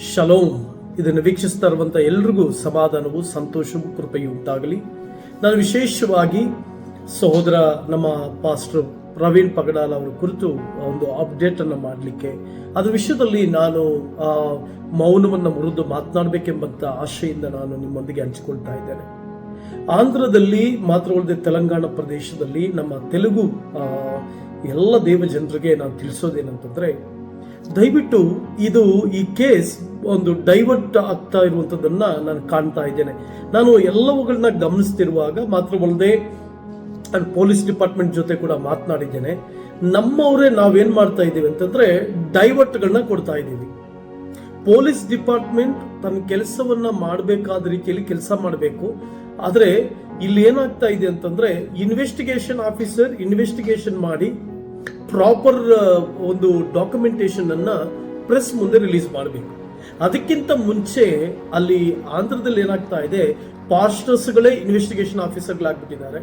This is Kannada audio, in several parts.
ಶಲೋಮ್ ಇದನ್ನು ವೀಕ್ಷಿಸ್ತಾ ಇರುವಂಥ ಎಲ್ರಿಗೂ ಸಮಾಧಾನವು ಸಂತೋಷವು ಕೃಪೆಯು ಉಂಟಾಗಲಿ. ನಾನು ವಿಶೇಷವಾಗಿ ಸಹೋದರ ನಮ್ಮ ಪಾಸ್ಟರ್ ಪ್ರವೀಣ್ ಪಗಡಾಲ್ ಅವರ ಕುರಿತು ಒಂದು ಅಪ್ಡೇಟ್ ಅನ್ನು ಮಾಡಲಿಕ್ಕೆ ಅದರ ವಿಷಯದಲ್ಲಿ ನಾನು ಮೌನವನ್ನು ಮುರಿದು ಮಾತನಾಡಬೇಕೆಂಬಂತ ಆಶೆಯಿಂದ ನಾನು ನಿಮ್ಮೊಂದಿಗೆ ಹಂಚಿಕೊಳ್ತಾ ಇದ್ದೇನೆ. ಆಂಧ್ರದಲ್ಲಿ ಮಾತ್ರವಲ್ಲದೆ ತೆಲಂಗಾಣ ಪ್ರದೇಶದಲ್ಲಿ, ನಮ್ಮ ತೆಲುಗು ಎಲ್ಲ ದೇವ ಜನರಿಗೆ ನಾನು ತಿಳಿಸೋದೇನಂತಂದ್ರೆ, ದಯವಿಟ್ಟು ಇದು ಈ ಕೇಸ್ ಒಂದು ಡೈವರ್ಟ್ ಆಗ್ತಾ ಇರುವಂತದನ್ನ ನಾನು ಕಾಣ್ತಾ ಇದ್ದೇನೆ. ನಾನು ಎಲ್ಲವುಗಳನ್ನ ಗಮನಿಸ್ತಿರುವಾಗ ಮಾತ್ರವಲ್ಲದೆ ನಾನು ಪೊಲೀಸ್ ಡಿಪಾರ್ಟ್ಮೆಂಟ್ ಜೊತೆ ಕೂಡ ಮಾತನಾಡಿದ್ದೇನೆ. ನಮ್ಮವರೇ ನಾವೇನು ಮಾಡ್ತಾ ಇದ್ದೀವಿ ಅಂತಂದ್ರೆ ಡೈವರ್ಟ್ಗಳನ್ನ ಕೊಡ್ತಾ ಇದ್ದೀವಿ. ಪೊಲೀಸ್ ಡಿಪಾರ್ಟ್ಮೆಂಟ್ ತನ್ನ ಕೆಲಸವನ್ನ ಮಾಡಬೇಕಾದ ರೀತಿಯಲ್ಲಿ ಕೆಲಸ ಮಾಡಬೇಕು. ಆದರೆ ಇಲ್ಲಿ ಏನಾಗ್ತಾ ಇದೆ ಅಂತಂದ್ರೆ ಇನ್ವೆಸ್ಟಿಗೇಷನ್ ಆಫೀಸರ್ ಇನ್ವೆಸ್ಟಿಗೇಷನ್ ಮಾಡಿ ಪ್ರಾಪರ್ ಒಂದು ಡಾಕ್ಯುಮೆಂಟೇಶನ್ ಅನ್ನ ಪ್ರೆಸ್ ಮುಂದೆ ರಿಲೀಸ್ ಮಾಡಬೇಕು. ಅದಕ್ಕಿಂತ ಮುಂಚೆ ಅಲ್ಲಿ ಆಂಧ್ರದಲ್ಲಿ ಏನಾಗ್ತಾ ಇದೆ, ಪಾಸ್ಟರ್ಸ್ಗಳೇ ಇನ್ವೆಸ್ಟಿಗೇಷನ್ ಆಫೀಸರ್ಗಳಾಗ್ಬಿಟ್ಟಿದ್ದಾರೆ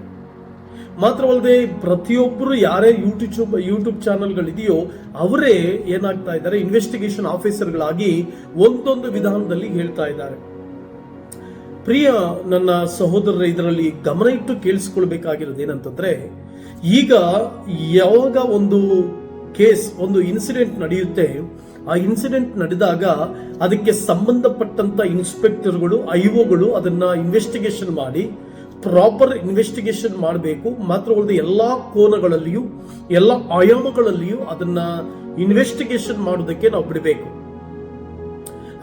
ಮಾತ್ರವಲ್ಲದೆ ಪ್ರತಿಯೊಬ್ಬರು ಯಾರೇ ಯೂಟ್ಯೂಬ್ ಯೂಟ್ಯೂಬ್ ಚಾನಲ್ಗಳಿದೆಯೋ ಅವರೇ ಏನಾಗ್ತಾ ಇದ್ದಾರೆ ಇನ್ವೆಸ್ಟಿಗೇಷನ್ ಆಫೀಸರ್ಗಳಾಗಿ ಒಂದೊಂದು ವಿಧಾನದಲ್ಲಿ ಹೇಳ್ತಾ ಇದ್ದಾರೆ. ಪ್ರಿಯ ನನ್ನ ಸಹೋದರರ, ಇದರಲ್ಲಿ ಗಮನ ಇಟ್ಟು ಕೇಳಿಸ್ಕೊಳ್ಬೇಕಾಗಿರೋದು ಏನಂತಂದ್ರೆ, ಈಗ ಯಾವಾಗ ಒಂದು ಕೇಸ್, ಒಂದು ಇನ್ಸಿಡೆಂಟ್ ನಡೆಯುತ್ತೆ ಆ ಇನ್ಸಿಡೆಂಟ್ ನಡೆದಾಗ ಅದಕ್ಕೆ ಸಂಬಂಧಪಟ್ಟಂತ ಇನ್ಸ್ಪೆಕ್ಟರ್ಗಳು ಐಒಗಳು ಅದನ್ನ ಇನ್ವೆಸ್ಟಿಗೇಷನ್ ಮಾಡಿ ಪ್ರಾಪರ್ ಇನ್ವೆಸ್ಟಿಗೇಷನ್ ಮಾಡಬೇಕು. ಮಾತ್ರವಲ್ಲದೆ ಎಲ್ಲಾ ಕೋನಗಳಲ್ಲಿಯೂ, ಎಲ್ಲ ಆಯಾಮಗಳಲ್ಲಿಯೂ ಅದನ್ನ ಇನ್ವೆಸ್ಟಿಗೇಷನ್ ಮಾಡೋದಕ್ಕೆ ನಾವು ಬಿಡಬೇಕು.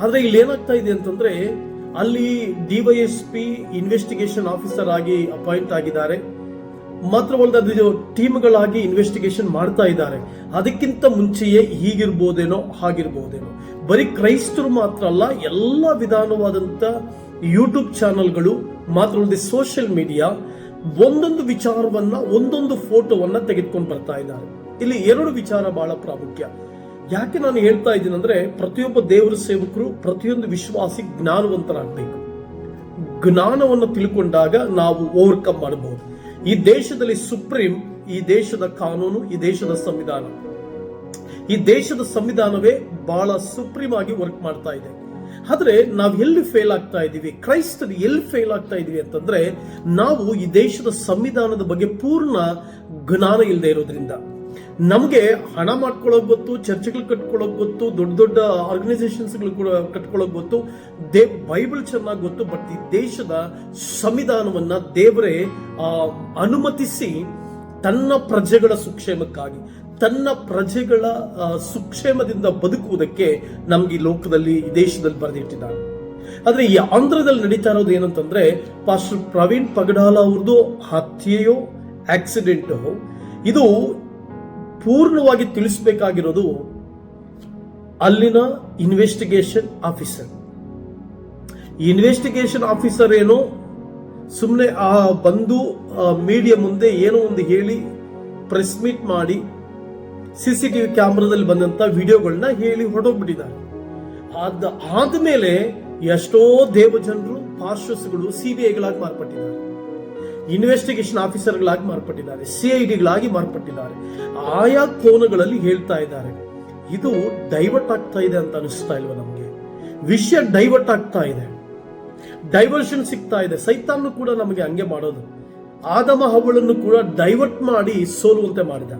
ಆದರೆ ಇಲ್ಲಿ ಏನಾಗ್ತಾ ಇದೆ ಅಂತಂದ್ರೆ, ಅಲ್ಲಿ ಡಿವೈಎಸ್ಪಿ ಇನ್ವೆಸ್ಟಿಗೇಷನ್ ಆಫೀಸರ್ ಆಗಿ ಅಪಾಯಿಂಟ್ ಆಗಿದ್ದಾರೆ. ಮಾತ್ರವಲ್ಲದೆ ಅದು ಟೀಮ್ಗಳಾಗಿ ಇನ್ವೆಸ್ಟಿಗೇಷನ್ ಮಾಡ್ತಾ ಇದ್ದಾರೆ. ಅದಕ್ಕಿಂತ ಮುಂಚೆಯೇ ಹೀಗಿರ್ಬೋದೇನೋ, ಹಾಗಿರ್ಬೋದೇನೋ. ಬರೀ ಕ್ರೈಸ್ತರು ಮಾತ್ರ ಅಲ್ಲ, ಎಲ್ಲ ವಿಧಾನವಾದಂಥ ಯೂಟ್ಯೂಬ್ ಚಾನೆಲ್ಗಳು ಮಾತ್ರವಲ್ಲದೆ ಸೋಷಿಯಲ್ ಮೀಡಿಯಾ ಒಂದೊಂದು ವಿಚಾರವನ್ನ, ಒಂದೊಂದು ಫೋಟೋವನ್ನ ತೆಗೆದುಕೊಂಡು ಬರ್ತಾ ಇದ್ದಾರೆ. ಇಲ್ಲಿ ಎರಡು ವಿಚಾರ ಬಹಳ ಪ್ರಾಮುಖ್ಯ. ಯಾಕೆ ನಾನು ಹೇಳ್ತಾ ಇದ್ದೀನಿ ಅಂದ್ರೆ, ಪ್ರತಿಯೊಬ್ಬ ದೇವರ ಸೇವಕರು ಪ್ರತಿಯೊಂದು ವಿಶ್ವಾಸಿ ಜ್ಞಾನವಂತರಾಗಬೇಕು. ಜ್ಞಾನವನ್ನು ತಿಳ್ಕೊಂಡಾಗ ನಾವು ಓವರ್ಕಮ್ ಮಾಡಬಹುದು ಈ ದೇಶದಲ್ಲಿ ಸುಪ್ರೀಂ, ಈ ದೇಶದ ಕಾನೂನು, ಈ ದೇಶದ ಸಂವಿಧಾನ. ಈ ದೇಶದ ಸಂವಿಧಾನವೇ ಬಹಳ ಸುಪ್ರೀಂ ಆಗಿ ವರ್ಕ್ ಮಾಡ್ತಾ ಇದೆ. ಆದ್ರೆ ನಾವು ಎಲ್ಲಿ ಫೇಲ್ ಆಗ್ತಾ ಇದೀವಿ? ಕ್ರೈಸ್ತರು ಎಲ್ಲಿ ಫೇಲ್ ಆಗ್ತಾ ಇದೀವಿ ಅಂತಂದ್ರೆ, ನಾವು ಈ ದೇಶದ ಸಂವಿಧಾನದ ಬಗ್ಗೆ ಪೂರ್ಣ ಜ್ಞಾನ ಇಲ್ಲದೆ ಇರೋದ್ರಿಂದ. ನಮಗೆ ಹಣ ಮಾಡ್ಕೊಳ್ಳೋಕೆ ಗೊತ್ತು, ಚರ್ಚ್ಗಳು ಕಟ್ಕೊಳ್ಳೋಕೆ ಗೊತ್ತು, ದೊಡ್ಡ ದೊಡ್ಡ ಆರ್ಗನೈಸೇಷನ್ಸ್ಗಳು ಕೂಡ ಕಟ್ಕೊಳ್ಳೋಕೆ ಗೊತ್ತು. ದೇ ಬೈಬಲ್ ಚೆನ್ನಾಗಿ ಗೊತ್ತು, ಬಟ್ ಈ ದೇಶದ ಸಂವಿಧಾನವನ್ನ ದೇವರೇ ಅನುಮತಿಸಿ ತನ್ನ ಪ್ರಜೆಗಳ ಸುಕ್ಷೇಮಕ್ಕಾಗಿ, ತನ್ನ ಪ್ರಜೆಗಳ ಸುಕ್ಷೇಮದಿಂದ ಬದುಕುವುದಕ್ಕೆ ನಮ್ಗೆ ಈ ಲೋಕದಲ್ಲಿ, ಈ ದೇಶದಲ್ಲಿ ಬರೆದಿಟ್ಟಿದ್ದಾರೆ. ಆದ್ರೆ ಈ ಆಂಧ್ರದಲ್ಲಿ ನಡೀತಾ ಇರೋದು ಏನಂತಂದ್ರೆ, ಪಾಸ್ಟರ್ ಪ್ರವೀಣ್ ಪಗಡಾಲ ಅವ್ರದ್ದು ಹತ್ಯೆಯೋ ಆಕ್ಸಿಡೆಂಟೋ ಇದು ಪೂರ್ಣವಾಗಿ ತಿಳಿಸಬೇಕಾಗಿರೋದು ಅಲ್ಲಿನ ಇನ್ವೆಸ್ಟಿಗೇಷನ್ ಆಫೀಸರ್ ಇನ್ವೆಸ್ಟಿಗೇಷನ್ ಆಫೀಸರ್ ಏನೋ? ಸುಮ್ಮನೆ ಆ ಬಂದು ಮೀಡಿಯಾ ಮುಂದೆ ಏನೋ ಒಂದು ಹೇಳಿ ಪ್ರೆಸ್ ಮೀಟ್ ಮಾಡಿ ಸಿ ಸಿ ಟಿವಿ ಕ್ಯಾಮ್ರಾದಲ್ಲಿ ಬಂದಂತ ವಿಡಿಯೋಗಳನ್ನ ಹೇಳಿ ಹೊರಟೋಗ್ಬಿಟ್ಟಿದ್ದಾರೆ ಅದ ಆದ್ಮೇಲೆ ಎಷ್ಟೋ ದೇವಜನರು ಬಿ ಐಗಳಾಗಿ ಮಾರ್ಪಟ್ಟಿದ್ದಾರೆ. ಇನ್ವೆಸ್ಟಿಗೇಷನ್ ಆಫೀಸರ್ಗಳಾಗಿ ಮಾರ್ಪಟ್ಟಿದ್ದಾರೆ ಸಿ ಐ ಡಿಗಳಾಗಿ ಮಾರ್ಪಟ್ಟಿದ್ದಾರೆ. ಆಯಾ ಕೋನಗಳಲ್ಲಿ ಹೇಳ್ತಾ ಇದ್ದಾರೆ, ಇದು ಡೈವರ್ಟ್ ಆಗ್ತಾ ಇದೆ ಅಂತ ಅನಿಸ್ತಾ ಇಲ್ವಾ ನಮಗೆ? ವಿಷಯ ಡೈವರ್ಟ್ ಆಗ್ತಾ ಇದೆ. ಡೈವರ್ಷನ್ ಸಿಗ್ತಾ ಇದೆ. ಸೈತಾನ್ನು ಕೂಡ ನಮಗೆ ಹಂಗೆ ಮಾಡೋದು. ಆದಮ ಹವಳನ್ನು ಕೂಡ ಡೈವರ್ಟ್ ಮಾಡಿ ಸೋಲುವಂತೆ ಮಾಡಿದ.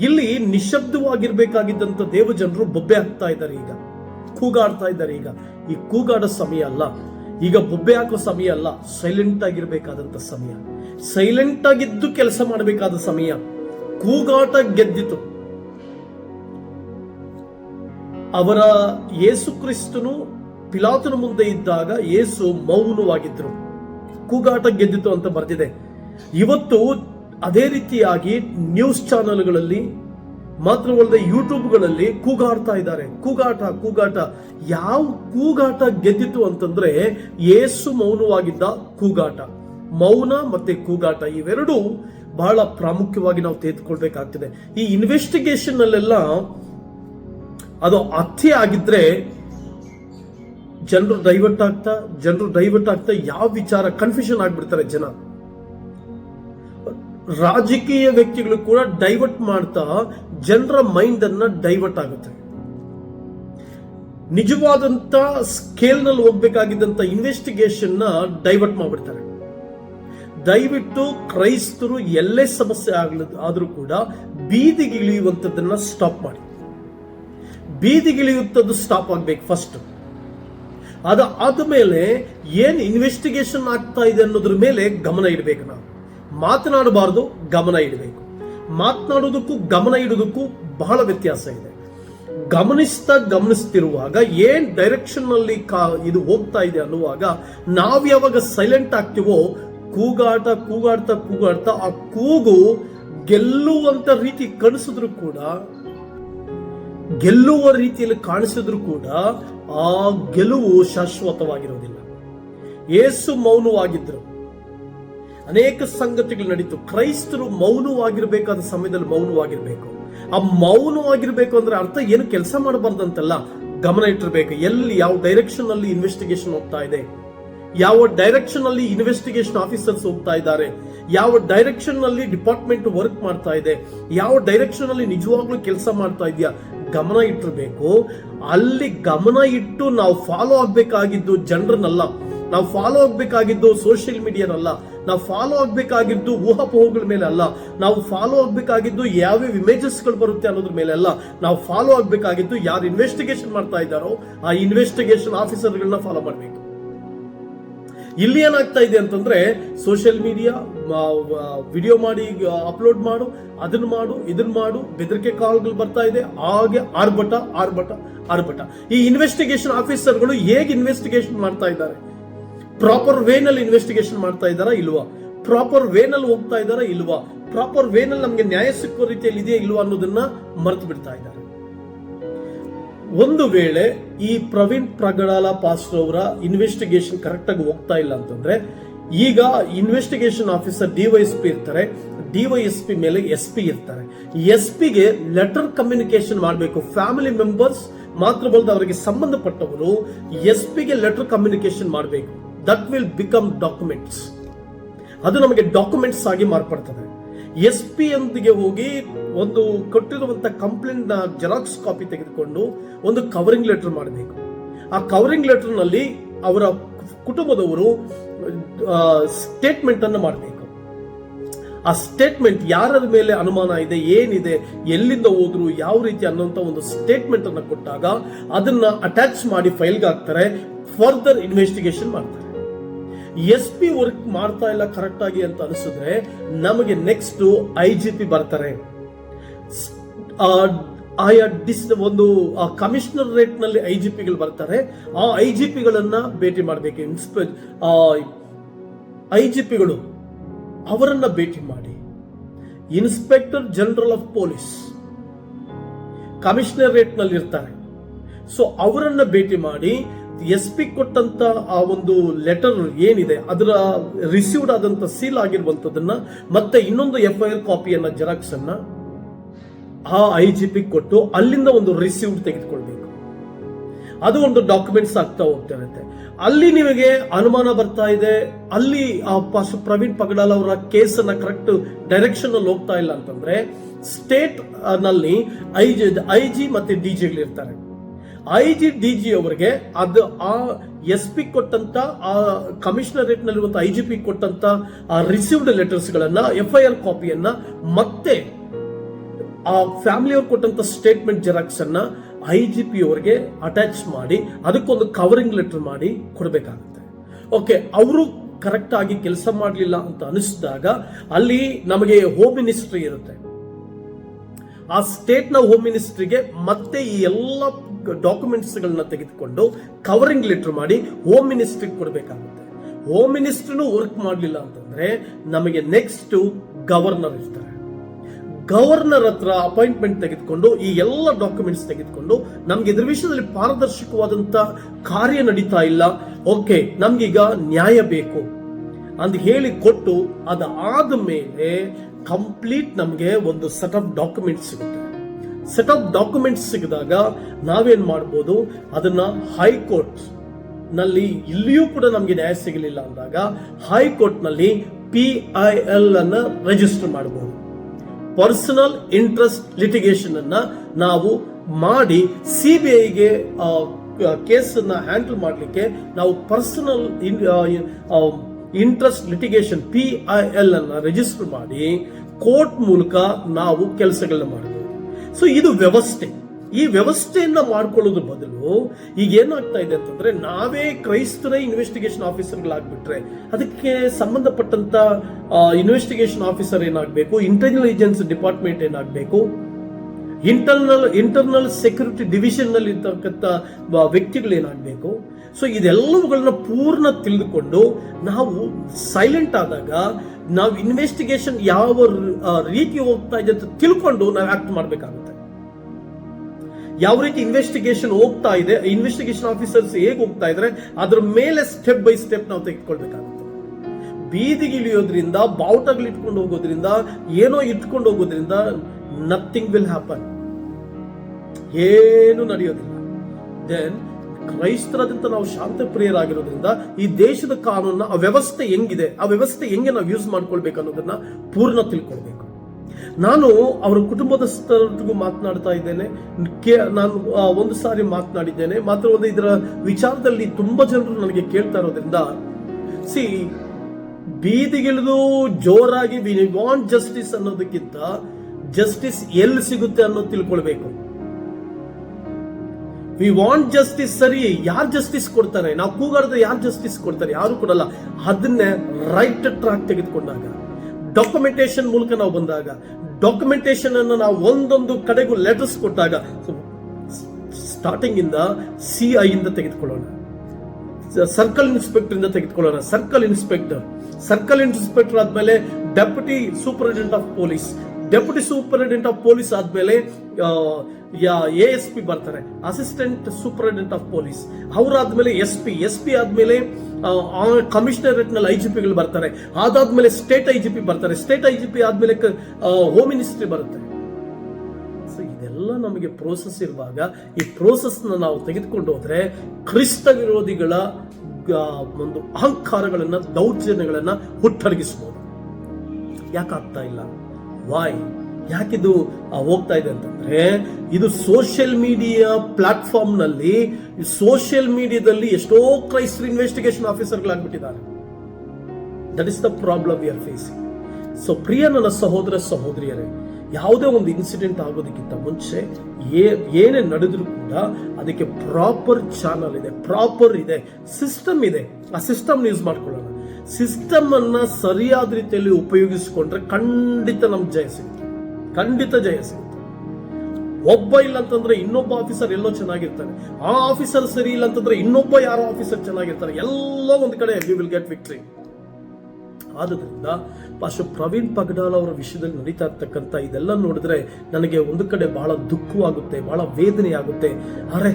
ಇಲ್ಲಿ ನಿಶಬ್ದವಾಗಿರ್ಬೇಕಾಗಿದ್ದಂತ ದೇವಜನರು ಬೊಬ್ಬೆ ಹಾಕ್ತಾ ಇದ್ದಾರೆ ಈಗ. ಕೂಗಾಡ್ತಾ ಇದ್ದಾರೆ ಈಗ. ಈ ಕೂಗಾಡೋ ಸಮಯ ಅಲ್ಲ. ಈಗ ಬೊಬ್ಬೆ ಹಾಕೋ ಸಮಯ ಅಲ್ಲ ಸೈಲೆಂಟ್ ಆಗಿರ್ಬೇಕಾದಂತ ಸಮಯ. ಸೈಲೆಂಟ್ ಆಗಿದ್ದು ಕೆಲಸ ಮಾಡಬೇಕಾದ ಸಮಯ. ಕೂಗಾಟ ಗೆದ್ದಿತು. ಅವರ ಯೇಸು ಕ್ರಿಸ್ತನು ಪಿಲಾತನ ಮುಂದೆ ಇದ್ದಾಗ ಯೇಸು ಮೌನವಾಗಿದ್ರು. ಕೂಗಾಟ ಗೆದ್ದಿತು ಅಂತ ಬರೆದಿದೆ. ಇವತ್ತು ಅದೇ ರೀತಿಯಾಗಿ ನ್ಯೂಸ್ ಚಾನೆಲ್ಗಳಲ್ಲಿ ಮಾತ್ರವಲ್ಲದೆ ಯೂಟ್ಯೂಬ್ಗಳಲ್ಲಿ ಕೂಗಾಡ್ತಾ ಇದ್ದಾರೆ. ಕೂಗಾಟ ಕೂಗಾಟ. ಯಾವ ಕೂಗಾಟ ಗೆದ್ದಿತು ಅಂತಂದ್ರೆ ಏಸು ಮೌನವಾಗಿದ್ದ ಕೂಗಾಟ. ಮೌನ ಮತ್ತೆ ಕೂಗಾಟ ಇವೆರಡು ಬಹಳ ಪ್ರಾಮುಖ್ಯವಾಗಿ ನಾವು ತೆಗೆದುಕೊಳ್ಬೇಕಾಗ್ತದೆ. ಈ ಇನ್ವೆಸ್ಟಿಗೇಷನ್ ಅಲ್ಲೆಲ್ಲ ಅದು ಹತ್ಯೆ ಆಗಿದ್ರೆ ಜನರು ಡೈವರ್ಟ್ ಆಗ್ತಾ, ಜನರು ಡೈವರ್ಟ್ ಆಗ್ತಾ ಯಾವ ವಿಚಾರ ಕನ್ಫ್ಯೂಷನ್ ಆಗ್ಬಿಡ್ತಾರೆ ಜನ. ರಾಜಕೀಯ ವ್ಯಕ್ತಿಗಳು ಕೂಡ ಡೈವರ್ಟ್ ಮಾಡ್ತಾ ಜನರ ಮೈಂಡ್ ಅನ್ನ ಡೈವರ್ಟ್ ಆಗುತ್ತೆ. ನಿಜವಾದಂತ ಸ್ಕೇಲ್ನಲ್ಲಿ ಹೋಗ್ಬೇಕಾಗಿದ್ದಂತ ಇನ್ವೆಸ್ಟಿಗೇಷನ್ನ ಡೈವರ್ಟ್ ಮಾಡ್ಬಿಡ್ತಾರೆ. ದಯವಿಟ್ಟು ಕ್ರೈಸ್ತರು ಎಲ್ಲೇ ಸಮಸ್ಯೆ ಆಗಲಿ, ಆದರೂ ಕೂಡ ಬೀದಿಗಿಳಿಯುವಂಥದ್ದನ್ನ ಸ್ಟಾಪ್ ಮಾಡಿ. ಬೀದಿಗಿಳಿಯುವಂಥದ್ದು ಸ್ಟಾಪ್ ಆಗ್ಬೇಕು ಫಸ್ಟ್ ಅದ ಆದಮೇಲೆ ಏನು ಇನ್ವೆಸ್ಟಿಗೇಷನ್ ಆಗ್ತಾ ಇದೆ ಅನ್ನೋದ್ರ ಮೇಲೆ ಗಮನ ಇಡಬೇಕು ನಾವು. ಮಾತನಾಡಬಾರ್ದು, ಗಮನ ಇಡಬೇಕು. ಮಾತನಾಡೋದಕ್ಕೂ ಗಮನ ಇಡೋದಕ್ಕೂ ಬಹಳ ವ್ಯತ್ಯಾಸ ಇದೆ. ಗಮನಿಸ್ತಾ ಗಮನಿಸ್ತಿರುವಾಗ ಏನ್ ಡೈರೆಕ್ಷನ್ನಲ್ಲಿ ಕಾ- ಇದು ಹೋಗ್ತಾ ಇದೆ ಅನ್ನುವಾಗ ನಾವ್ ಯಾವಾಗ ಸೈಲೆಂಟ್ ಆಗ್ತೀವೋ ಕೂಗಾಟ ಕೂಗಾಡ್ತಾ ಕೂಗಾಡ್ತಾ ಆ ಕೂಗು ಗೆಲ್ಲುವಂತ ರೀತಿ ಕಾಣಿಸಿದ್ರು ಕೂಡ, ಗೆಲ್ಲುವ ರೀತಿಯಲ್ಲಿ ಕಾಣಿಸಿದ್ರು ಕೂಡ ಆ ಗೆಲುವು ಶಾಶ್ವತವಾಗಿರೋದಿಲ್ಲ. ಏಸು ಮೌನವಾಗಿದ್ರು. ಅನೇಕ ಸಂಗತಿಗಳು ನಡೀತು. ಕ್ರೈಸ್ತರು ಮೌನವಾಗಿರ್ಬೇಕಾದ ಸಮಯದಲ್ಲಿ ಮೌನವಾಗಿರ್ಬೇಕು. ಆ ಮೌನವಾಗಿರ್ಬೇಕು ಅಂದ್ರೆ ಅರ್ಥ ಏನು ಕೆಲಸ ಮಾಡಬಾರ್ದಂತಲ್ಲ? ಗಮನ ಇಟ್ಟಿರ್ಬೇಕು. ಎಲ್ಲಿ ಯಾವ ಡೈರೆಕ್ಷನ್ ಅಲ್ಲಿ ಇನ್ವೆಸ್ಟಿಗೇಷನ್ ಹೋಗ್ತಾ ಇದೆ? ಯಾವ ಡೈರೆಕ್ಷನ್ ಅಲ್ಲಿ ಇನ್ವೆಸ್ಟಿಗೇಷನ್ ಆಫೀಸರ್ಸ್ ಹೋಗ್ತಾ ಇದ್ದಾರೆ? ಯಾವ ಡೈರೆಕ್ಷನ್ ಅಲ್ಲಿ ಡಿಪಾರ್ಟ್ಮೆಂಟ್ ವರ್ಕ್ ಮಾಡ್ತಾ ಇದೆ? ಯಾವ ಡೈರೆಕ್ಷನ್ ಅಲ್ಲಿ ನಿಜವಾಗ್ಲೂ ಕೆಲಸ ಮಾಡ್ತಾ ಇದೆಯಾ? ಗಮನ ಇಟ್ಟಿರಬೇಕು. ಅಲ್ಲಿ ಗಮನ ಇಟ್ಟು ನಾವು ಫಾಲೋ ಆಗ್ಬೇಕಾಗಿದ್ದು ಜನರನ್ನಲ್ಲ. ನಾವು ಫಾಲೋ ಆಗ್ಬೇಕಾಗಿದ್ದು ಸೋಷಿಯಲ್ ಮೀಡಿಯಾನಲ್ಲ ನಾವು ಫಾಲೋ ಆಗ್ಬೇಕಾಗಿದ್ದು ಊಹಾಪೋಹಗಳ ಮೇಲೆ ಅಲ್ಲ. ನಾವು ಫಾಲೋ ಆಗ್ಬೇಕಾಗಿದ್ದು ಯಾವ್ಯಾವ ಇಮೇಜಸ್ಗಳು ಬರುತ್ತೆ ಅನ್ನೋದ್ರ ಮೇಲೆ ಅಲ್ಲ. ನಾವು ಫಾಲೋ ಆಗಬೇಕಾಗಿದ್ದು ಯಾರು ಇನ್ವೆಸ್ಟಿಗೇಷನ್ ಮಾಡ್ತಾ ಇದ್ದಾರೋ ಆ ಇನ್ವೆಸ್ಟಿಗೇಷನ್ ಆಫೀಸರ್ಗಳನ್ನ ಫಾಲೋ ಮಾಡಬೇಕು. ಇಲ್ಲಿ ಏನಾಗ್ತಾ ಇದೆ ಅಂತಂದ್ರೆ ಸೋಷಿಯಲ್ ಮೀಡಿಯಾ ವಿಡಿಯೋ ಮಾಡಿ ಅಪ್ಲೋಡ್ ಮಾಡು, ಅದನ್ನ ಮಾಡು, ಇದನ್ನ ಮಾಡು, ಬೆದರಿಕೆ ಕಾಲ್ಗಳು ಬರ್ತಾ ಇದೆ, ಹಾಗೆ ಆರ್ಭಟ ಆರ್ಭಟ ಆರ್ಭಟ. ಈ ಇನ್ವೆಸ್ಟಿಗೇಷನ್ ಆಫೀಸರ್ಗಳು ಹೇಗೆ ಇನ್ವೆಸ್ಟಿಗೇಷನ್ ಮಾಡ್ತಾ ಇದ್ದಾರೆ? ಪ್ರಾಪರ್ ವೇನಲ್ಲಿ ಇನ್ವೆಸ್ಟಿಗೇಷನ್ ಮಾಡ್ತಾ ಇದ್ದಾರಾ ಇಲ್ವಾ? ಪ್ರಾಪರ್ ವೇನಲ್ಲಿ ಹೋಗ್ತಾ ಇದ್ದಾರಾ ಇಲ್ವಾ? ಪ್ರಾಪರ್ ವೇನಲ್ಲಿ ನಮಗೆ ನ್ಯಾಯ ಸಿಕ್ಕುವ ರೀತಿಯಲ್ಲಿ ಇದೆಯಾ ಇಲ್ವಾ ಅನ್ನೋದನ್ನ ಮರೆತು ಬಿಡ್ತಾ ಇದ್ದಾರೆ. ಒಂದು ವೇಳೆ ಈ ಪ್ರವೀಣ್ ಪ್ರಗಡಾಲ ಪಾಸ್ಟರ್ ಅವರ ಇನ್ವೆಸ್ಟಿಗೇಷನ್ ಕರೆಕ್ಟ್ ಆಗಿ ಹೋಗ್ತಾ ಇಲ್ಲ ಅಂತಂದ್ರೆ, ಈಗ ಇನ್ವೆಸ್ಟಿಗೇಷನ್ ಆಫೀಸರ್ ಡಿವೈಎಸ್ಪಿ ಇರ್ತಾರೆ. ಡಿವೈಎಸ್ಪಿ ಮೇಲೆ ಎಸ್ ಪಿ ಇರ್ತಾರೆ. ಎಸ್ ಪಿಗೆ ಲೆಟರ್ ಕಮ್ಯುನಿಕೇಶನ್ ಮಾಡಬೇಕು. ಫ್ಯಾಮಿಲಿ ಮೆಂಬರ್ಸ್ ಮಾತ್ರ ಬಲ್ದ ಅವರಿಗೆ ಸಂಬಂಧಪಟ್ಟವರು ಎಸ್ ಪಿಗೆ ಲೆಟರ್ ಕಮ್ಯುನಿಕೇಶನ್ ಮಾಡಬೇಕು. ದಟ್ ವಿಲ್ ಬಿಕಮ್ ಡಾಕ್ಯುಮೆಂಟ್ಸ್ ಅದು ನಮಗೆ ಡಾಕ್ಯುಮೆಂಟ್ಸ್ ಆಗಿ ಮಾರ್ಪಡ್ತದೆ. ಎಸ್ ಪಿ ಯೊಂದಿಗೆ ಹೋಗಿ ಒಂದು ಕೊಟ್ಟಿರುವಂತ ಕಂಪ್ಲೇಂಟ್ನ ಜೆರಾಕ್ಸ್ ಕಾಪಿ ತೆಗೆದುಕೊಂಡು ಒಂದು ಕವರಿಂಗ್ ಲೆಟರ್ ಮಾಡಬೇಕು. ಆ ಕವರಿಂಗ್ ಲೆಟರ್ನಲ್ಲಿ ಅವರ ಕುಟುಂಬದವರು ಸ್ಟೇಟ್ಮೆಂಟ್ ಅನ್ನು ಮಾಡಬೇಕು. ಆ ಸ್ಟೇಟ್ಮೆಂಟ್ ಯಾರ ಮೇಲೆ ಅನುಮಾನ ಇದೆ, ಏನಿದೆ, ಎಲ್ಲಿಂದ ಹೋದ್ರು, ಯಾವ ರೀತಿ ಅನ್ನೋಂತ ಒಂದು ಸ್ಟೇಟ್ಮೆಂಟ್ ಅನ್ನು ಕೊಟ್ಟಾಗ ಅದನ್ನ ಅಟ್ಯಾಚ್ ಮಾಡಿ ಫೈಲ್ಗೆ ಹಾಕ್ತಾರೆ ಫರ್ದರ್ ಇನ್ವೆಸ್ಟಿಗೇಷನ್ ಮಾಡ್ತಾರೆ. ಎಸ್ ಪಿ ವರ್ಕ್ ಮಾಡ್ತಾ ಇಲ್ಲ ಕರೆಕ್ಟ್ ಆಗಿ ಅಂತ ಅನಿಸಿದ್ರೆ ನಮಗೆ ನೆಕ್ಸ್ಟ್ ಐ ಜಿ ಪಿ ಬರ್ತಾರೆ. ಆಯಾ ಡಿಸ್, ಒಂದು ಕಮಿಷನರ್ ರೇಟ್ನಲ್ಲಿ ಐ ಜಿ ಪಿಗಳು ಬರ್ತಾರೆ. ಆ ಐ ಜಿ ಪಿಗಳನ್ನ ಭೇಟಿ ಮಾಡಬೇಕು. ಇನ್ಸ್ಪೆ ಐ ಜಿ ಪಿಗಳು ಅವರನ್ನ ಭೇಟಿ ಮಾಡಿ. ಇನ್ಸ್ಪೆಕ್ಟರ್ ಜನರಲ್ ಆಫ್ ಪೊಲೀಸ್ ಕಮಿಷನರೇಟ್ನಲ್ಲಿ ಇರ್ತಾರೆ ಸೊ ಅವರನ್ನ ಭೇಟಿ ಮಾಡಿ ಎಸ್ ಪಿ ಕೊಟ್ಟಂತ ಆ ಒಂದು ಲೆಟರ್ ಏನಿದೆ, ಅದರ ರಿಸೀವ್ಡ್ ಆದಂತ ಸೀಲ್ ಆಗಿರುವಂತದನ್ನ ಮತ್ತೆ ಇನ್ನೊಂದು ಎಫ್ ಐ ಆರ್ ಕಾಪಿಯನ್ನ ಜೆರಾಕ್ಸ್ ಅನ್ನ ಆ ಐ ಜಿ ಪಿ ಕೊಟ್ಟು ಅಲ್ಲಿಂದ ಒಂದು ರಿಸೀವ್ಡ್ ತೆಗೆದುಕೊಳ್ಬೇಕು. ಅದು ಒಂದು ಡಾಕ್ಯುಮೆಂಟ್ಸ್ ಆಗ್ತಾ ಹೋಗ್ತಾ ಇರುತ್ತೆ. ಅಲ್ಲಿ ನಿಮಗೆ ಅನುಮಾನ ಬರ್ತಾ ಇದೆ, ಅಲ್ಲಿ ಆ ಪ್ರವೀಣ್ ಪಗಡಾಲ್ ಅವರ ಕೇಸನ್ನ ಕರೆಕ್ಟ್ ಡೈರೆಕ್ಷನ್ ಅಲ್ಲಿ ಹೋಗ್ತಾ ಇಲ್ಲ ಅಂತಂದ್ರೆ ಸ್ಟೇಟ್ನಲ್ಲಿ ಐ ಜಿ ಐ ಜಿ ಮತ್ತೆ ಡಿ ಜಿಗಳು ಇರ್ತಾರೆ. ಐ ಜಿ ಡಿ ಜಿ ಅವರಿಗೆ ಅದು ಆ ಎಸ್ ಪಿ ಕೊಟ್ಟಂತ, ಆ ಕಮಿಷನರೇಟ್ ನಲ್ಲಿರುವಂತ ಐ ಜಿ ಪಿ ಕೊಟ್ಟಂತ, ಆ ರಿಸೀವ್ಡ್ ಲೆಟರ್ಸ್ ಗಳನ್ನ ಎಫ್ ಐ ಆರ್ ಕಾಪಿಯನ್ನ ಮತ್ತೆ ಆ ಫ್ಯಾಮಿಲಿ ಅವ್ರು ಕೊಟ್ಟಂತ ಸ್ಟೇಟ್ಮೆಂಟ್ ಜೆರಾಕ್ಸ್ ಅನ್ನ ಐ ಜಿ ಪಿ ಅವರಿಗೆ ಅಟ್ಯಾಚ್ ಮಾಡಿ, ಅದಕ್ಕೊಂದು ಕವರಿಂಗ್ ಲೆಟರ್ ಮಾಡಿ ಕೊಡಬೇಕಾಗುತ್ತೆ. ಓಕೆ ಅವರು ಕರೆಕ್ಟ್ ಆಗಿ ಕೆಲಸ ಮಾಡಲಿಲ್ಲ ಅಂತ ಅನಿಸಿದಾಗ ಅಲ್ಲಿ ನಮಗೆ ಹೋಮ್ ಮಿನಿಸ್ಟ್ರಿ ಇರುತ್ತೆ. ಆ ಸ್ಟೇಟ್ನ ಹೋಮ್ ಮಿನಿಸ್ಟ್ರಿಗೆ ಮತ್ತೆ ಈ ಎಲ್ಲ ಡಾಕ್ಯುಮೆಂಟ್ಸ್ ಗಳನ್ನ ತೆಗೆದುಕೊಂಡು ಕವರಿಂಗ್ ಲೆಟರ್ ಮಾಡಿ ಹೋಮ್ ಮಿನಿಸ್ಟ್ರಿಗೆ ಕೊಡಬೇಕಾಗುತ್ತೆ. ಹೋಮ್ ಮಿನಿಸ್ಟ್ರಿನೂ ವರ್ಕ್ ಮಾಡಲಿಲ್ಲ ಅಂತಂದ್ರೆ ನಮಗೆ ನೆಕ್ಸ್ಟ್ ಗವರ್ನರ್ ಇರ್ತಾರೆ. ಗವರ್ನರ್ ಹತ್ರ ಅಪಾಯಿಂಟ್ಮೆಂಟ್ ತೆಗೆದುಕೊಂಡು ಈ ಎಲ್ಲ ಡಾಕ್ಯುಮೆಂಟ್ಸ್ ತೆಗೆದುಕೊಂಡು ನಮ್ಗೆ ಇದ್ರ ವಿಷಯದಲ್ಲಿ ಪಾರದರ್ಶಕವಾದಂತ ಕಾರ್ಯ ನಡೀತಾ ಇಲ್ಲ. ಓಕೆ, ನಮ್ಗೀಗ ನ್ಯಾಯ ಬೇಕು. ಅಂತ ಹೇಳಿ ಕೊಟ್ಟು ಅದಾದ ಮೇಲೆ ಕಂಪ್ಲೀಟ್ ನಮಗೆ ಒಂದು ಸೆಟ್ ಆಫ್ ಡಾಕ್ಯುಮೆಂಟ್ಸ್ ಸಿಗುತ್ತೆ. ಸೆಟ್ ಆಫ್ ಡಾಕ್ಯುಮೆಂಟ್ಸ್ ಸಿಗಿದಾಗ ನಾವೇನ್ ಮಾಡ್ಬೋದು? ಅದನ್ನ ಹೈಕೋರ್ಟ್ನಲ್ಲಿ ಇಲ್ಲಿಯೂ ಕೂಡ ನಮಗೆ ನ್ಯಾಯ ಸಿಗಲಿಲ್ಲ ಅಂದಾಗ ಹೈಕೋರ್ಟ್ನಲ್ಲಿ ಪಿ ಐ ಎಲ್ ಅನ್ನ ರಿಜಿಸ್ಟರ್ ಮಾಡಬಹುದು ಪರ್ಸನಲ್ ಇಂಟ್ರೆಸ್ಟ್ ಲಿಟಿಗೇಷನ್ ಅನ್ನ ನಾವು ಮಾಡಿ ಸಿ ಬಿ ಐಗೆ ಕೇಸನ್ನು ಹ್ಯಾಂಡಲ್ ಮಾಡಲಿಕ್ಕೆ ನಾವು personal interest litigation P I L ಅನ್ನ ರಿಜಿಸ್ಟರ್ ಮಾಡಿ ಕೋರ್ಟ್ ಮೂಲಕ ನಾವು ಕೆಲಸಗಳನ್ನ ಮಾಡಬಹುದು ಸೊ ಇದು ವ್ಯವಸ್ಥೆ. ಈ ವ್ಯವಸ್ಥೆಯನ್ನ ಮಾಡ್ಕೊಳ್ಳೋದ್ರ ಬದಲು ಈಗ ಏನಾಗ್ತಾ ಇದೆ ಅಂತಂದ್ರೆ ನಾವೇ ಕ್ರೈಸ್ತರ ಇನ್ವೆಸ್ಟಿಗೇಷನ್ ಆಫೀಸರ್ಗಳಾಗ್ಬಿಟ್ರೆ ಅದಕ್ಕೆ ಸಂಬಂಧಪಟ್ಟಂತ ಇನ್ವೆಸ್ಟಿಗೇಷನ್ ಆಫೀಸರ್ ಏನಾಗಬೇಕು? ಇಂಟೆಲಿಜೆನ್ಸ್ ಡಿಪಾರ್ಟ್ಮೆಂಟ್ ಏನಾಗಬೇಕು? ಇಂಟರ್ನಲ್ ಇಂಟರ್ನಲ್ ಸೆಕ್ಯೂರಿಟಿ ಡಿವಿಷನ್ನಲ್ಲಿ ಇರ್ತಕ್ಕಂಥ ವ್ಯಕ್ತಿಗಳು ಏನಾಗಬೇಕು ಸೊ ಇದೆಲ್ಲವುಗಳನ್ನ ಪೂರ್ಣ ತಿಳಿದುಕೊಂಡು ನಾವು ಸೈಲೆಂಟ್ ಆದಾಗ ನಾವು ಇನ್ವೆಸ್ಟಿಗೇಷನ್ ಯಾವ ರೀತಿ ಹೋಗ್ತಾ ಇದೆ ಅಂತ ತಿಳ್ಕೊಂಡು ನಾವು ಆಕ್ಟ್ ಮಾಡಬೇಕಾಗುತ್ತೆ. ಯಾವ ರೀತಿ ಇನ್ವೆಸ್ಟಿಗೇಷನ್ ಹೋಗ್ತಾ ಇದೆ ಇನ್ವೆಸ್ಟಿಗೇಷನ್ ಆಫೀಸರ್ಸ್ ಹೇಗೆ ಹೋಗ್ತಾ ಇದ್ರೆ, ಅದ್ರ ಮೇಲೆ ಸ್ಟೆಪ್ ಬೈ ಸ್ಟೆಪ್ ನಾವು ತೆಗೆದುಕೊಳ್ಬೇಕಾಗುತ್ತೆ. ಬೀದಿಗೆ ಇಳಿಯೋದ್ರಿಂದ, ಬಾವುಟಗಳು ಇಟ್ಕೊಂಡು ಹೋಗೋದ್ರಿಂದ, ಏನೋ ಇಟ್ಕೊಂಡು ಹೋಗೋದ್ರಿಂದ ನಥಿಂಗ್ ವಿಲ್ ಹ್ಯಾಪನ್ ಏನು ನಡೆಯೋದಿಲ್ಲ. ದೆನ್ ಕ್ರೈಸ್ತರದಂತ ನಾವು ಶಾಂತ ಪ್ರಿಯರಾಗಿರೋದ್ರಿಂದ ಈ ದೇಶದ ಕಾನೂನ ಆ ವ್ಯವಸ್ಥೆ ಹೆಂಗಿದೆ, ಆ ವ್ಯವಸ್ಥೆ ಹೆಂಗೆ ನಾವು ಯೂಸ್ ಮಾಡ್ಕೊಳ್ಬೇಕು ಅನ್ನೋದನ್ನ ಪೂರ್ಣ ತಿಳ್ಕೊಳ್ಬೇಕು. ನಾನು ಅವರ ಕುಟುಂಬದಸ್ಥರಿಗೂ ಮಾತನಾಡ್ತಾ ಇದ್ದೇನೆ. ನಾನು ಒಂದು ಸಾರಿ ಮಾತನಾಡಿದ್ದೇನೆ. ಮಾತ್ರ ಒಂದು ಇದರ ವಿಚಾರದಲ್ಲಿ ತುಂಬಾ ಜನರು ನನಗೆ ಕೇಳ್ತಾ ಇರೋದ್ರಿಂದ ಸಿ ಬೀದಿಗಿಳಿದು ಜೋರಾಗಿ ವಿ ವಾಂಟ್ ಜಸ್ಟಿಸ್ ಅನ್ನೋದಕ್ಕಿಂತ ಜಸ್ಟಿಸ್ ಎಲ್ಲಿ ಸಿಗುತ್ತೆ ಅನ್ನೋದು ತಿಳ್ಕೊಳ್ಬೇಕು. ವಿ ವಾಂಟ್ ಜಸ್ಟಿಸ್ ಸರಿ, ಯಾರು ಜಸ್ಟಿಸ್ ಕೊಡ್ತಾರೆ? ನಾವು ಕೂಗಾಡಿದ್ರೆ ಯಾರು ಜಸ್ಟಿಸ್ ಕೊಡ್ತಾರೆ? ಯಾರು ಕೊಡಲ್ಲ. ಅದನ್ನೇ ರೈಟ್ ಟ್ರ್ಯಾಕ್ ತೆಗೆದುಕೊಂಡಾಗ ಡಾಕ್ಯುಮೆಂಟೇಶನ್ ಮೂಲಕ ನಾವು ಬಂದಾಗ ಡಾಕ್ಯುಮೆಂಟೇಶನ್ ಅನ್ನು ನಾವು ಒಂದೊಂದು ಕಡೆಗೂ ಲೆಟರ್ಸ್ ಕೊಟ್ಟಾಗ ಸ್ಟಾರ್ಟಿಂಗ್ ಇಂದ ಸಿ ಐ ಇಂದ ತೆಗೆದುಕೊಳ್ಳೋಣ. ಸರ್ಕಲ್ ಇನ್ಸ್ಪೆಕ್ಟರ್ ಇಂದ ತೆಗೆದುಕೊಳ್ಳೋಣ. ಸರ್ಕಲ್ ಇನ್ಸ್ಪೆಕ್ಟರ್ ಸರ್ಕಲ್ ಇನ್ಸ್ಪೆಕ್ಟರ್ ಆದ್ಮೇಲೆ deputy superintendent of police deputy superintendent of police ಆದ್ಮೇಲೆ ಎ ಎಸ್ ಪಿ ಬರ್ತಾರೆ. ಅಸಿಸ್ಟೆಂಟ್ ಸೂಪರಿಂಟೆಂಡೆಂಟ್ ಆಫ್ ಪೊಲೀಸ್ ಅವರಾದ್ಮೇಲೆ ಎಸ್ ಪಿ ಎಸ್ ಪಿ ಆದ್ಮೇಲೆ ಕಮಿಷನರೇಟ್ನಲ್ಲಿ ಐ ಜಿ ಪಿಗಳು ಬರ್ತಾರೆ. ಅದಾದ್ಮೇಲೆ ಸ್ಟೇಟ್ ಐ ಜಿ ಪಿ ಬರ್ತಾರೆ. ಸ್ಟೇಟ್ ಐ ಜಿ ಪಿ ಆದ್ಮೇಲೆ ಹೋಮ್ ಮಿನಿಸ್ಟ್ರಿ ಬರುತ್ತೆ. ಸೊ ಇದೆಲ್ಲ ನಮಗೆ ಪ್ರೋಸೆಸ್ ಇರುವಾಗ, ಈ ಪ್ರೋಸೆಸ್ ನಾವು ತೆಗೆದುಕೊಂಡು ಹೋದ್ರೆ, ಕ್ರಿಸ್ತ ವಿರೋಧಿಗಳ ಒಂದು ಅಹಂಕಾರಗಳನ್ನ, ದೌರ್ಜನ್ಯಗಳನ್ನ ಹುಟ್ಟಡಗಿಸ್ಬೋದು ಯಾಕಾಗ್ತಾ ಇಲ್ಲ? ವಾಯ್ ಯಾಕಿದು ಹೋಗ್ತಾ ಇದೆ ಅಂತಂದ್ರೆ, ಇದು ಸೋಷಿಯಲ್ ಮೀಡಿಯಾ ಪ್ಲಾಟ್ಫಾರ್ಮ್ನಲ್ಲಿ ಸೋಷಿಯಲ್ ಮೀಡಿಯಾದಲ್ಲಿ ಎಷ್ಟೋ Christ investigation ಆಫೀಸರ್ಗಳಾಗ್ಬಿಟ್ಟಿದ್ದಾರೆ that is the problem are facing so ಪ್ರಿಯ ನನ್ನ ಸಹೋದರ ಸಹೋದರಿಯರೇ, ಯಾವುದೇ ಒಂದು ಇನ್ಸಿಡೆಂಟ್ ಆಗೋದಕ್ಕಿಂತ ಮುಂಚೆ ಏನೇ ನಡೆದ್ರು ಕೂಡ ಅದಕ್ಕೆ ಪ್ರಾಪರ್ ಚಾನಲ್ ಇದೆ ಪ್ರಾಪರ್ ಇದೆ ಸಿಸ್ಟಮ್ ಇದೆ. ಆ ಸಿಸ್ಟಮ್ ಯೂಸ್ ಮಾಡ್ಕೊಳ್ಳೋಣ. ಸಿಸ್ಟಮ್ ಅನ್ನ ಸರಿಯಾದ ರೀತಿಯಲ್ಲಿ ಉಪಯೋಗಿಸಿಕೊಂಡ್ರೆ ಖಂಡಿತ ನಮ್ ಜಯ ಸಿಗುತ್ತೆ. ಖಂಡಿತ ಜಯ ಸಿಗುತ್ತೆ. ಒಬ್ಬ ಇಲ್ಲ ಅಂತಂದ್ರೆ ಇನ್ನೊಬ್ಬ ಆಫೀಸರ್ ಎಲ್ಲೋ ಚೆನ್ನಾಗಿರ್ತಾರೆ. ಆ ಆಫೀಸರ್ ಸರಿ ಇಲ್ಲ ಅಂತಂದ್ರೆ ಇನ್ನೊಬ್ಬ ಯಾರೋ ಆಫೀಸರ್ ಚೆನ್ನಾಗಿರ್ತಾರೆ. ಎಲ್ಲೋ ಒಂದ್ ಕಡೆ ಯು ವಿಲ್ ಗೆಟ್ ವಿಕ್ಟ್ರಿ ಆದ್ರಿಂದ ಪಾಶ ಪ್ರವೀಣ್ ಪಗಡಾಲ್ ಅವರ ವಿಷಯದಲ್ಲಿ ನಡೀತಾ ಇರ್ತಕ್ಕಂಥ ಇದೆಲ್ಲ ನೋಡಿದ್ರೆ ನನಗೆ ಒಂದು ಕಡೆ ಬಹಳ ದುಃಖವಾಗುತ್ತೆ, ಬಹಳ ವೇದನೆ ಆಗುತ್ತೆ ಅರೆ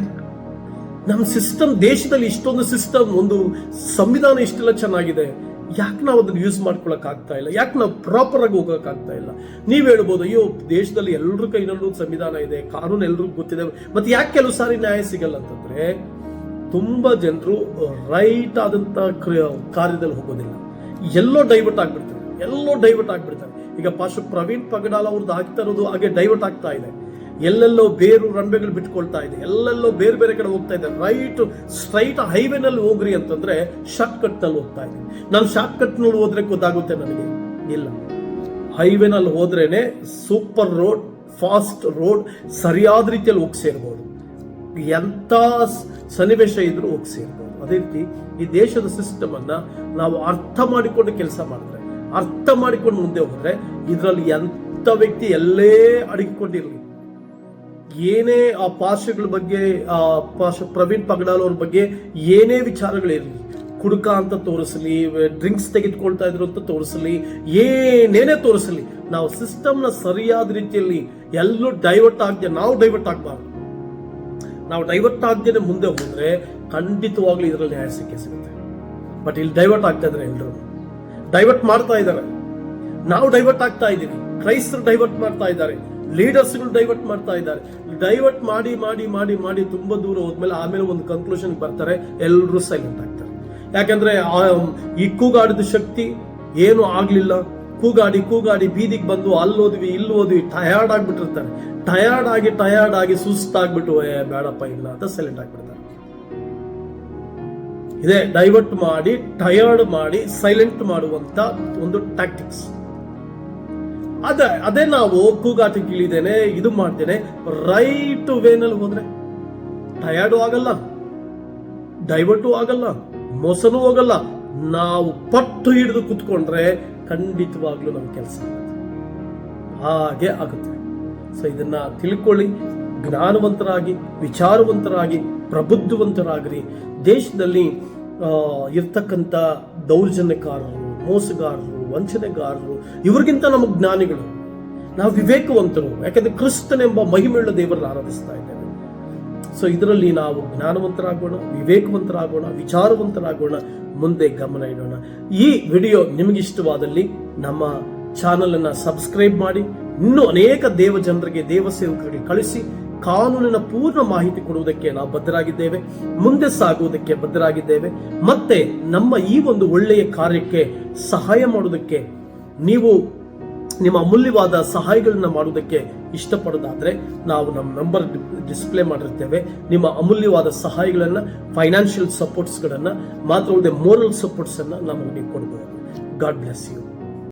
ನಮ್ಮ ಸಿಸ್ಟಮ್ ದೇಶದಲ್ಲಿ ಇಷ್ಟೊಂದು ಸಿಸ್ಟಮ್, ಒಂದು ಸಂವಿಧಾನ ಇಷ್ಟೆಲ್ಲ ಚೆನ್ನಾಗಿದೆ. ಯಾಕೆ ನಾವು ಅದನ್ನ ಯೂಸ್ ಮಾಡ್ಕೊಳಕ್ ಆಗ್ತಾ ಇಲ್ಲ? ಯಾಕೆ ನಾವು ಪ್ರಾಪರ್ ಆಗಿ ಹೋಗಕ್ ಆಗ್ತಾ ಇಲ್ಲ? ನೀವು ಹೇಳ್ಬೋದು, ಅಯ್ಯೋ, ದೇಶದಲ್ಲಿ ಎಲ್ಲರ ಕೈನಲ್ಲೂ ಸಂವಿಧಾನ ಇದೆ, ಕಾನೂನು ಎಲ್ರಿಗೂ ಗೊತ್ತಿದೆ. ಮತ್ತೆ ಯಾಕೆ ಕೆಲವು ಸಾರಿ ನ್ಯಾಯ ಸಿಗಲ್ಲ ಅಂತಂದ್ರೆ, ತುಂಬಾ ಜನರು ರೈಟ್ ಆದಂತ ಕ್ರಿಯ- ಕಾರ್ಯದಲ್ಲಿ ಹೋಗೋದಿಲ್ಲ. ಎಲ್ಲೋ ಡೈವರ್ಟ್ ಆಗ್ಬಿಡ್ತಾರೆ. ಎಲ್ಲೋ ಡೈವರ್ಟ್ ಆಗ್ಬಿಡ್ತಾರೆ. ಈಗ ಪಾಶು ಪ್ರವೀಣ್ ಪಗಡಾಲ್ ಅವ್ರದ್ದು ಆಗ್ತಾ ಇರೋದು ಹಾಗೆ ಡೈವರ್ಟ್ ಆಗ್ತಾ ಇದೆ. ಎಲ್ಲೆಲ್ಲೋ ಬೇರು ರಂಬೆಗಳು ಬಿಟ್ಕೊಳ್ತಾ ಇದೆ, ಎಲ್ಲೆಲ್ಲೋ ಬೇರೆ ಬೇರೆ ಕಡೆ ಹೋಗ್ತಾ ಇದೆ. ರೈಟ್ ಸ್ಟ್ರೈಟ್ ಹೈವೇನಲ್ಲಿ ಹೋಗ್ರಿ ಅಂತಂದ್ರೆ ಶಾರ್ಟ್ ಕಟ್ನಲ್ಲಿ ಹೋಗ್ತಾ ಇದೆ. ನಾನು ಶಾರ್ಟ್ ಕಟ್ನಲ್ಲಿ ಹೋದ್ರೆ ಗೊತ್ತಾಗುತ್ತೆ ನನಗೆ? ಇಲ್ಲ. ಹೈವೇನಲ್ಲಿ ಹೋದ್ರೇನೆ ಸೂಪರ್ ರೋಡ್ ಫಾಸ್ಟ್ ರೋಡ್ ಸರಿಯಾದ ರೀತಿಯಲ್ಲಿ ಹೋಗಿ ಸೇರ್ಬೋದು. ಎಂಥ ಸನ್ನಿವೇಶ ಇದ್ರೂ ಹೋಗಿ ಸೇರ್ಬೋದು. ಅದೇ ರೀತಿ ಈ ದೇಶದ ಸಿಸ್ಟಮ್ ನಾವು ಅರ್ಥ ಮಾಡಿಕೊಂಡು ಕೆಲಸ ಮಾಡಿದ್ರೆ, ಅರ್ಥ ಮಾಡಿಕೊಂಡು ಮುಂದೆ ಹೋದ್ರೆ ಇದರಲ್ಲಿ ಎಂಥ ವ್ಯಕ್ತಿ ಎಲ್ಲೇ ಅಡಗಿಕೊಂಡಿರ್ಲಿ. ಏನೇ, ಆ, ಪಾರ್ಶ್ವಗಳ ಬಗ್ಗೆ, ಆ ಪಾರ್ಶ್ ಪ್ರವೀಣ್ ಪಗಡಾಲ್ ಅವ್ರ ಬಗ್ಗೆ ಏನೇ ವಿಚಾರಗಳಿರಲಿ, ಕುಡುಕ ಅಂತ ತೋರಿಸಲಿ, ಡ್ರಿಂಕ್ಸ್ ತೆಗೆದುಕೊಳ್ತಾ ಇದ್ರು ಅಂತ ತೋರಿಸಲಿ, ಏನೇನೇ ತೋರಿಸಲಿ, ನಾವು ಸಿಸ್ಟಮ್ನ ಸರಿಯಾದ ರೀತಿಯಲ್ಲಿ ಎಲ್ಲೂ ಡೈವರ್ಟ್ ಆಗದೆ, ನಾವು ಡೈವರ್ಟ್ ಆಗಬಾರ್ದು. ನಾವು ಡೈವರ್ಟ್ ಆಗದೇನೆ ಮುಂದೆ ಹೋದ್ರೆ ಖಂಡಿತವಾಗ್ಲೂ ಇದರಲ್ಲಿ ನ್ಯಾಯ ಸಿಕ್ಕೇ ಸಿಗುತ್ತೆ. ಬಟ್ ಇಲ್ಲಿ ಡೈವರ್ಟ್ ಆಗ್ತಾ ಇದ್ದಾರೆ ಎಲ್ಲರೂ ಡೈವರ್ಟ್ ಮಾಡ್ತಾ ಇದ್ದಾರೆ ನಾವು ಡೈವರ್ಟ್ ಆಗ್ತಾ ಇದ್ದೀವಿ. ಕ್ರೈಸ್ತರು ಡೈವರ್ಟ್ ಮಾಡ್ತಾ ಇದ್ದಾರೆ. ಲೀಡರ್ಸ್ಗಳು ಡೈವರ್ಟ್ ಮಾಡ್ತಾ ಇದ್ದಾರೆ. ಡೈವರ್ಟ್ ಮಾಡಿ ಮಾಡಿ ಮಾಡಿ ಮಾಡಿ ತುಂಬಾ ದೂರ ಹೋದ್ಮೇಲೆ ಆಮೇಲೆ ಒಂದು ಕನ್ಕ್ಲೂಷನ್ ಬರ್ತಾರೆ ಎಲ್ಲರೂ ಸೈಲೆಂಟ್ ಆಗ್ತಾರೆ. ಯಾಕಂದ್ರೆ ಈ ಕೂಗಾಡಿದ ಶಕ್ತಿ ಏನು ಆಗಲಿಲ್ಲ. ಕೂಗಾಡಿ ಕೂಗಾಡಿ ಬೀದಿಗೆ ಬಂದು ಅಲ್ಲಿ ಹೋದ್ವಿ ಇಲ್ಲಿ ಹೋದ್ವಿ ಟಯರ್ಡ್ ಆಗಿಬಿಟ್ಟಿರ್ತಾರೆ. ಟಯರ್ಡ್ ಆಗಿ ಟಯರ್ಡ್ ಆಗಿ ಸುಸ್ತಾಗ್ಬಿಟ್ಟು ಬೇಡಪ್ಪ, ಇಲ್ಲ ಅಂತ ಸೈಲೆಂಟ್ ಆಗ್ಬಿಡ್ತಾರೆ. ಇದೆ ಡೈವರ್ಟ್ ಮಾಡಿ ಟಯರ್ಡ್ ಮಾಡಿ ಸೈಲೆಂಟ್ ಮಾಡುವಂತ ಒಂದು ಟ್ಯಾಕ್ಟಿಕ್ಸ್ ಅದೇ ಅದೇ ನಾವು ಕೂಗಾಟ ಕೀಳಿದ್ದೇನೆ ಇದು ಮಾಡ್ತೇನೆ. ರೈಟ್ ವೇನಲ್ಲಿ ಹೋದ್ರೆ ಟಯರ್ಡು ಆಗಲ್ಲ ಡೈವರ್ಟು ಆಗಲ್ಲ, ಮೋಸನೂ ಹೋಗಲ್ಲ ನಾವು ಪಟ್ಟು ಹಿಡಿದು ಕುತ್ಕೊಂಡ್ರೆ ಖಂಡಿತವಾಗ್ಲೂ ನಮ್ಮ ಕೆಲಸ ಹಾಗೆ ಆಗುತ್ತೆ. ಸೊ ಇದನ್ನ ತಿಳ್ಕೊಳ್ಳಿ. ಜ್ಞಾನವಂತರಾಗಿ, ವಿಚಾರವಂತರಾಗಿ, ಪ್ರಬುದ್ಧವಂತರಾಗ್ರಿ. ದೇಶದಲ್ಲಿ ಇರ್ತಕ್ಕಂಥ ದೌರ್ಜನ್ಯಕಾರರು, ಮೋಸಗಾರರು ವಂಚನೆಗಾರರು, ಇವ್ರಿಗಿಂತ ನಮಗೆ ಜ್ಞಾನಿಗಳು, ನಾವು ವಿವೇಕವಂತರು, ಯಾಕಂದ್ರೆ ಕ್ರಿಸ್ತನೆಂಬ ಮಹಿಮೆಯುಳ್ಳ ದೇವರನ್ನು ಆರಾಧಿಸ್ತಾ ಇದ್ದೇವೆ. ಸೊ ಇದರಲ್ಲಿ ನಾವು ಜ್ಞಾನವಂತರಾಗೋಣ, ವಿವೇಕವಂತರಾಗೋಣ, ವಿಚಾರವಂತರಾಗೋಣ, ಮುಂದೆ ಗಮನ ಇಡೋಣ. ಈ ವಿಡಿಯೋ ನಿಮಗೆ ಇಷ್ಟವಾದಲ್ಲಿ ನಮ್ಮ ಚಾನಲ್ ಅನ್ನ ಸಬ್ಸ್ಕ್ರೈಬ್ ಮಾಡಿ, ಇನ್ನೂ ಅನೇಕ ದೇವ ಜನರಿಗೆ ದೇವ ಸೇವಕರಿಗೆ ಕಳಿಸಿ ಕಾನೂನಿನ ಪೂರ್ಣ ಮಾಹಿತಿ ಕೊಡುವುದಕ್ಕೆ ನಾವು ಬದ್ಧರಾಗಿದ್ದೇವೆ, ಮುಂದೆ ಸಾಗುವುದಕ್ಕೆ ಬದ್ಧರಾಗಿದ್ದೇವೆ. ಮತ್ತೆ ನಮ್ಮ ಈ ಒಂದು ಒಳ್ಳೆಯ ಕಾರ್ಯಕ್ಕೆ ಸಹಾಯ ಮಾಡುವುದಕ್ಕೆ, ನೀವು ನಿಮ್ಮ ಅಮೂಲ್ಯವಾದ ಸಹಾಯಗಳನ್ನ ಮಾಡುವುದಕ್ಕೆ ಇಷ್ಟಪಡೋದಾದ್ರೆ ನಾವು ನಮ್ಮ ನಂಬರ್ ಡಿಸ್ಪ್ಲೇ ಮಾಡಿರ್ತೇವೆ. ನಿಮ್ಮ ಅಮೂಲ್ಯವಾದ ಸಹಾಯಗಳನ್ನ, ಫೈನಾನ್ಷಿಯಲ್ ಸಪೋರ್ಟ್ಸ್ಗಳನ್ನ, ಮಾತ್ರ ಮೋರಲ್ ಸಪೋರ್ಟ್ಸ್ ಅನ್ನ ನಮಗೆ ನೀವು ಕೊಡಬಹುದು ಗಾಡ್ ಬ್ಲೆಸ್ ಯು.